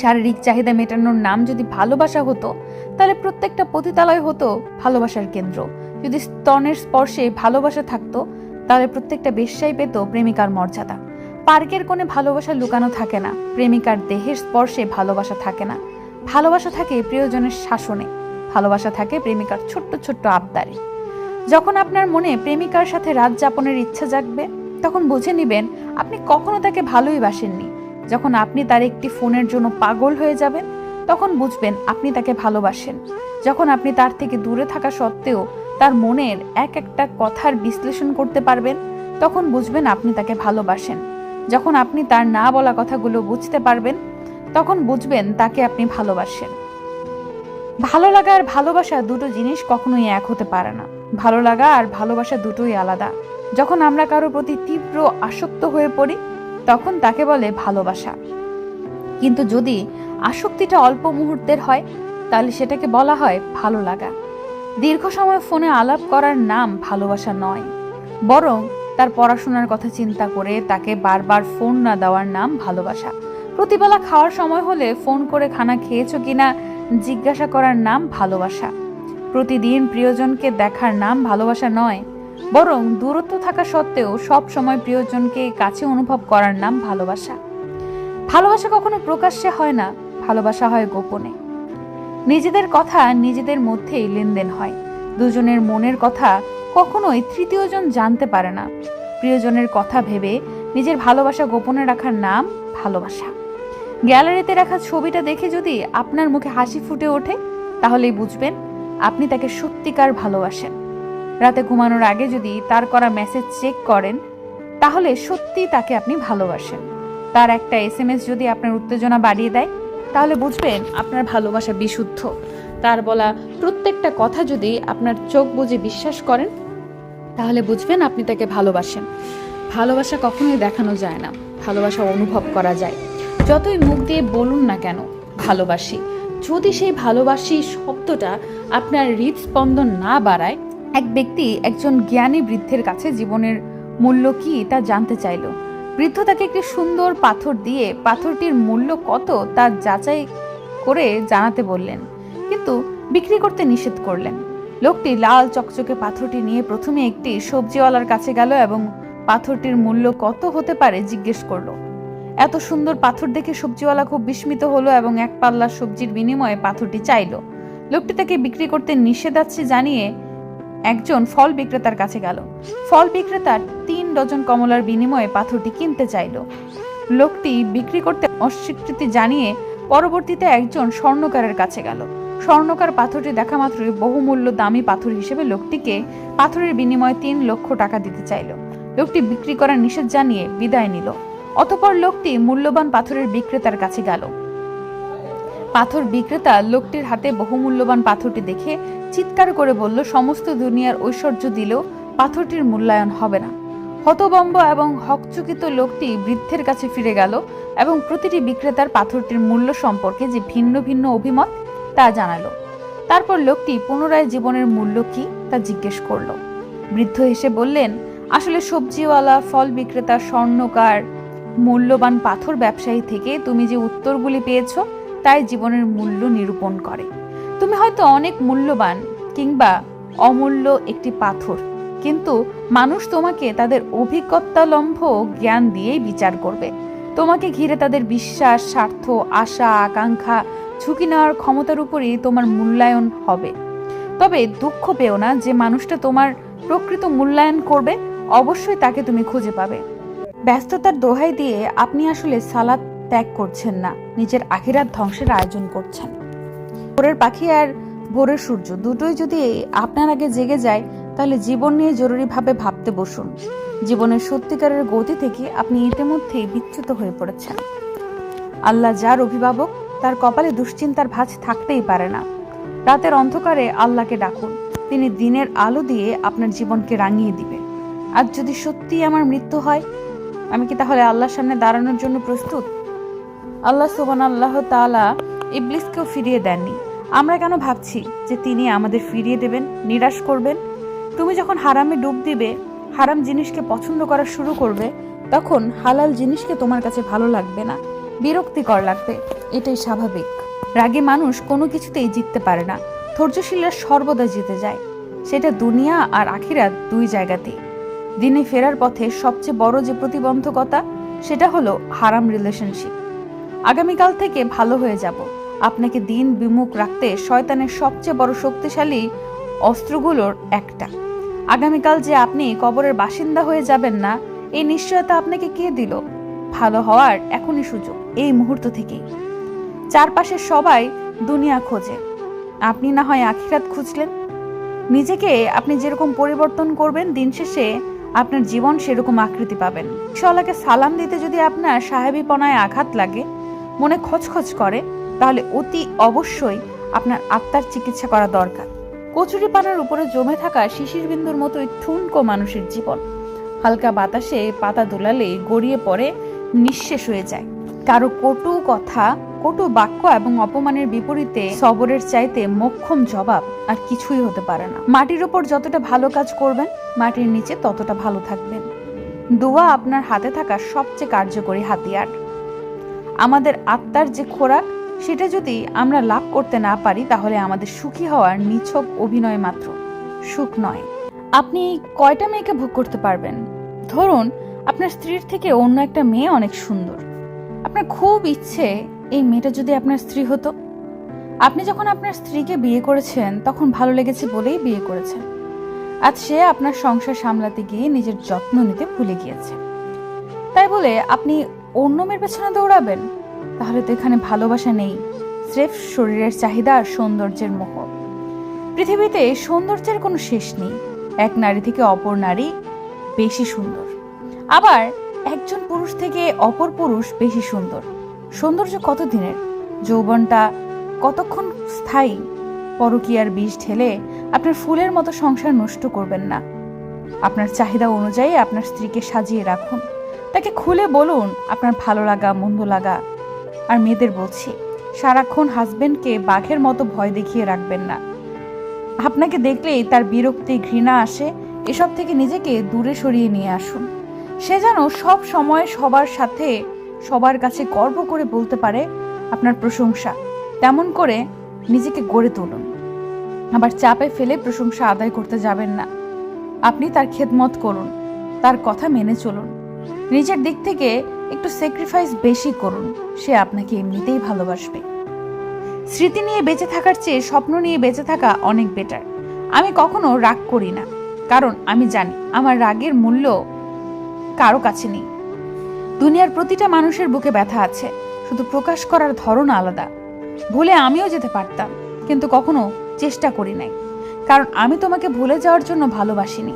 শারীরিক চাহিদা মেটানোর নাম যদি ভালোবাসা হতো, তাহলে প্রত্যেকটা পতিতালয় হতো ভালোবাসার কেন্দ্র। যদি স্তনের স্পর্শে ভালোবাসা থাকতো, তাহলে প্রত্যেকটা বেশ্যাই পেত প্রেমিকার মর্যাদা। পার্কের কোণে ভালোবাসা লুকানো থাকে না, প্রেমিকার দেহের স্পর্শে ভালোবাসা থাকে না। ভালোবাসা থাকে প্রিয়জনের শাসনে, ভালোবাসা থাকে প্রেমিকার ছোট্ট ছোট্ট আবদারে। যখন আপনার মনে প্রেমিকার সাথে রাত যাপনের ইচ্ছা জাগবে, তখন বুঝে নেবেন, আপনি কখনো তাকে ভালোই বাসেননি। যখন আপনি তার একটি ফোনের জন্য পাগল হয়ে যাবেন, তখন বুঝবেন আপনি তাকে ভালোবাসেন। যখন আপনি তার থেকে দূরে থাকা সত্ত্বেও তার মনের এক একটা কথার বিশ্লেষণ করতে পারবেন, তখন বুঝবেন আপনি তাকে ভালোবাসেন। যখন আপনি তার না বলা কথাগুলো বুঝতে পারবেন, তখন বুঝবেন তাকে আপনি ভালোবাসেন। ভালো লাগা আর ভালোবাসা দুটো জিনিস কখনোই এক হতে পারে না। ভালো লাগা আর ভালোবাসা দুটোই আলাদা। যখন আমরা কারও প্রতি তীব্র আসক্ত হয়ে পড়ি তখন তাকে বলে ভালোবাসা। কিন্তু যদি আসক্তিটা অল্প মুহূর্তের হয়, তাহলে সেটাকে বলা হয় ভালো লাগা। দীর্ঘ সময় ফোনে আলাপ করার নাম ভালোবাসা নয়। বরং তার পড়াশোনার কথা চিন্তা করে তাকে বারবার ফোন না দেওয়ার নাম ভালোবাসা। প্রতিবেলা খাওয়ার সময় হলে ফোন করে খানা খেয়েছো কিনা জিজ্ঞাসা করার নাম ভালোবাসা। প্রতিদিন প্রিয়জনকে দেখার নাম ভালোবাসা নয় বরং দূরত্ব থাকা সত্ত্বেও সব সময় প্রিয়জনকে কাছে অনুভব করার নাম ভালোবাসা। ভালোবাসা কখনো প্রকাশ্যে হয় না, ভালোবাসা হয় গোপনে। নিজেদের কথা নিজেদের মধ্যেই লেনদেন হয়। দুজনের মনের কথা কখনোই তৃতীয়জন জানতে পারে না। প্রিয়জনের কথা ভেবে নিজের ভালোবাসা গোপনে রাখার নাম ভালোবাসা। গ্যালারিতে রাখা ছবিটা দেখে যদি আপনার মুখে হাসি ফুটে ওঠে, তাহলেই বুঝবেন আপনি তাকে সত্যিকার ভালোবাসেন। রাতে ঘুমানোর আগে যদি তার করা মেসেজ চেক করেন, তাহলে সত্যি তাকে আপনি ভালোবাসেন। তার একটা এসএমএস যদি আপনার উত্তেজনা বাড়িয়ে দেয়, তাহলে বুঝবেন আপনার ভালোবাসা বিশুদ্ধ। তার বলা প্রত্যেকটা কথা যদি আপনার চোখ বুঝে বিশ্বাস করেন, তাহলে বুঝবেন আপনি তাকে ভালোবাসেন। ভালোবাসা কখনোই দেখানো যায় না, ভালোবাসা অনুভব করা যায়। যতই মুখ দিয়ে বলুন না কেন, ভালোবাসি। যদি সেই ভালোবাসি শব্দটা আপনার হৃদস্পন্দন না বাড়ায় এক ব্যক্তি একজন জ্ঞানী বৃদ্ধের কাছে জীবনের মূল্য কি তা জানতে চাইল। বৃদ্ধ তাকে একটি সুন্দর পাথর দিয়ে পাথরটির মূল্য কত তা যাচাই করে জানাতে বললেন, কিন্তু বিক্রি করতে নিষেধ করলেন। লোকটি লাল চকচকে পাথরটি নিয়ে প্রথমে একটি সবজিওয়ালার কাছে গেল এবং পাথরটির মূল্য কত হতে পারে জিজ্ঞেস করল। এত সুন্দর পাথর দেখে সবজিওয়ালা খুব বিস্মিত হলো এবং এক পাল্লা সবজির বিনিময়ে পাথরটি চাইলো। লোকটি তাকে বিক্রি করতে নিষেধাচ্ছে জানিয়ে একজন ফল বিক্রেতার কাছে গেল। ফল বিক্রেতার তিন ডজন কমলার বিনিময়ে পাথরটি কিনতে চাইলো। লোকটি বিক্রি করতে অস্বীকৃতি জানিয়ে পরবর্তীতে একজন স্বর্ণকারের কাছে গেল। স্বর্ণকার পাথরটি দেখা মাত্রই বহুমূল্য দামি পাথর হিসেবে লোকটিকে পাথরের বিনিময়ে তিন লক্ষ টাকা দিতে চাইল। লোকটি বিক্রি করার নিষেধ জানিয়ে বিদায় নিল। অতপর লোকটি মূল্যবান পাথরের বিক্রেতার কাছে গেল। পাথর বিক্রেতা লোকটির হাতে বহুমূল্যবান পাথরটি দেখে চিৎকার করে বলল, সমস্ত দুনিয়ার ঐশ্বর্য দিলেও পাথরটির মূল্যায়ন হবে না। হতবম্ব এবং হকচকিত লোকটি বৃদ্ধের কাছে ফিরে গেল এবং প্রতিটি বিক্রেতার পাথরটির মূল্য সম্পর্কে যে ভিন্ন ভিন্ন অভিমত তা জানালো। তারপর লোকটি পুনরায় জীবনের মূল্য কি তা জিজ্ঞেস করল। বৃদ্ধ এসে বললেন, আসলে সবজিওয়ালা, ফল বিক্রেতা, স্বর্ণকার, মূল্যবান পাথর ব্যবসায়ী থেকে তুমি যে উত্তরগুলি পেয়েছ তাই জীবনের মূল্য নিরূপণ করে। তুমি হয়তো অনেক মূল্যবান কিংবা অমূল্য একটি পাথর, কিন্তু মানুষ তোমাকে তাদের অভিজ্ঞতালম্ভ জ্ঞান দিয়েই বিচার করবে। তোমাকে ঘিরে তাদের বিশ্বাস, স্বার্থ, আশা, আকাঙ্ক্ষা, ঝুঁকি নেওয়ার ক্ষমতার উপরই তোমার মূল্যায়ন হবে। তবে দুঃখ পেও না যে মানুষটা তোমার প্রকৃত মূল্যায়ন করবে, অবশ্যই তাকে তুমি খুঁজে পাবে। ব্যস্ততার দোহাই দিয়ে আপনি আসলে সালাদ ত্যাগ করছেন না। নিজের আখিরাত ধ্বংসের আয়োজন করছেন। ভোরের পাখি আর ভোরের সূর্য দুটোই যদি আপনার আগে জেগে যায়, তাহলে জীবন নিয়ে জরুরিভাবে ভাবতে বসুন। জীবনের সত্যিকারের গতি থেকে আপনি ইতিমধ্যেই বিচ্যুত হয়ে পড়েছেন। আল্লাহ যার অভিভাবক, তার কপালে দুশ্চিন্তার ভাঁজ থাকতেই পারে না। রাতের অন্ধকারে আল্লাহকে ডাকুন। তিনি দিনের আলো দিয়ে আপনার জীবনকে রাঙিয়ে দিবে। আজ যদি সত্যিই আমার মৃত্যু হয়, আমি কি তাহলে আল্লাহর সামনে দাঁড়ানোর জন্য প্রস্তুত? আল্লাহ সোবান আল্লাহ তালা ইবলিসকেও ফিরিয়ে দেননি। আমরা কেন ভাবছি যে তিনি আমাদের ফিরিয়ে দেবেন, নিরাশ করবেন? তুমি যখন হারামে ডুব দিবে, হারাম জিনিসকে পছন্দ করা শুরু করবে, তখন হালাল জিনিসকে তোমার কাছে ভালো লাগবে না, বিরক্তিকর লাগবে, এটাই স্বাভাবিক। রাগে মানুষ কোনো কিছুতেই জিততে পারে না, ধৈর্যশীলরা সর্বদা জিতে যায়। সেটা দুনিয়া আর আখিরাত দুই জায়গাতেই। দিনে ফেরার পথে সবচেয়ে বড় যে প্রতিবন্ধকতা, সেটা হলো হারাম রিলেশনশিপ আগামীকাল থেকে ভালো হয়ে যাব। আপনাকে দিন বিমুখ রাখতে শয়তানের সবচেয়ে বড় শক্তিশালী অস্ত্রগুলোর একটা। আগামীকাল যে আপনি কবরের বাসিন্দা হয়ে যাবেন না, এই নিশ্চয়তা আপনাকে কে দিল? ভালো হওয়ার এখনই সুযোগ, এই মুহূর্ত থেকেই। চারপাশে সবাই দুনিয়া খোঁজে। আপনি না হয় আখিরাত খুঁজলেন? নিজেকে আপনি যেরকম পরিবর্তন করবেন, দিন শেষে আপনার জীবন সেরকম আকৃতি পাবেন। সলাকে সালাম দিতে যদি আপনার সাহেবীপনায় আঘাত লাগে মনে খচখচ করে, তাহলে অতি অবশ্যই আপনার আত্মার চিকিৎসা করা দরকার। কচুরি পানার উপরে জমে থাকা শিশির বিন্দুর মতোই ঠুনকো মানুষের জীবন। হালকা বাতাসে পাতা দোলালে গড়িয়ে পড়ে, নিঃশেষ হয়ে যায়। কারও কটু কথা, কটু বাক্য এবং অপমানের বিপরীতে সবরের চাইতে মোক্ষম জবাব আর কিছুই হতে পারে না। মাটির ওপর যতটা ভালো কাজ করবেন, মাটির নিচে ততটা ভালো থাকবেন। দোয়া আপনার হাতে থাকা সবচেয়ে কার্যকরী হাতিয়ার। আমাদের আত্মার যে খোরাক, সেটা যদি আমরা লাভ করতে না পারি, তাহলে আমাদের সুখী হওয়ার নিছক অভিনয় মাত্র। সুখ নয়। আপনি কয়টা মেয়েকে ভোগ করতে পারবেন? ধরুন, আপনার স্ত্রীর থেকে অন্য একটা মেয়ে অনেক সুন্দর। আপনার খুব ইচ্ছে এই মেয়েটা যদি আপনার স্ত্রী হতো। আপনি যখন আপনার স্ত্রীকে বিয়ে করেছেন, তখন ভালো লেগেছে বলেই বিয়ে করেছেন। আজ সে আপনার সংসার সামলাতে গিয়ে নিজের যত্ন নিতে ভুলে গিয়েছে। তাই বলে আপনি অন্য মেয়ের পেছনে দৌড়াবেন? তাহলে তো এখানে ভালোবাসা নেই। স্রেফ শরীরের চাহিদা আর সৌন্দর্যের মোহ পৃথিবীতে সৌন্দর্যের কোনো শেষ নেই। এক নারী থেকে অপর নারী বেশি সুন্দর। আবার একজন পুরুষ থেকে অপর পুরুষ বেশি সুন্দর। সৌন্দর্য কত দিনের যৌবনটা কতক্ষণ স্থায়ী? পরকীয়ার বিষ ঢেলে আপনার ফুলের মতো সংসার নষ্ট করবেন না। আপনার চাহিদা অনুযায়ী আপনার স্ত্রীকে সাজিয়ে রাখুন। তাকে খুলে বলুন, আপনার ভালো লাগা, মন্দ লাগা। আর মেয়েদের বলছি, সারাক্ষণ হাজবেন্ডকে বাঘের মতো ভয় দেখিয়ে রাখবেন না। আপনাকে দেখলেই তার বিরক্তি, ঘৃণা আসে, এসব থেকে নিজেকে দূরে সরিয়ে নিয়ে আসুন। সে যেন সব সময় সবার সাথে, সবার কাছে গর্ব করে বলতে পারে আপনার প্রশংসা। তেমন করে নিজেকে গড়ে তুলুন। আবার চাপে ফেলে প্রশংসা আদায় করতে যাবেন না। আপনি তার খেদমত করুন, তার কথা মেনে চলুন। নিজের দিক থেকে একটু স্যাক্রিফাইস বেশি করুন। সে আপনাকে এমনিতেই ভালোবাসবে। স্মৃতি নিয়ে বেঁচে থাকার চেয়ে স্বপ্ন নিয়ে বেঁচে থাকা অনেক বেটার আমি কখনো রাগ করি না। কারণ আমি জানি, আমার রাগের মূল্য কারও কাছে নেই। দুনিয়ার প্রতিটা মানুষের বুকে ব্যথা আছে। শুধু প্রকাশ করার ধরন আলাদা। ভুলে আমিও যেতে পারতাম, কিন্তু কখনো চেষ্টা করি নাই। কারণ আমি তোমাকে ভুলে যাওয়ার জন্য ভালোবাসিনি।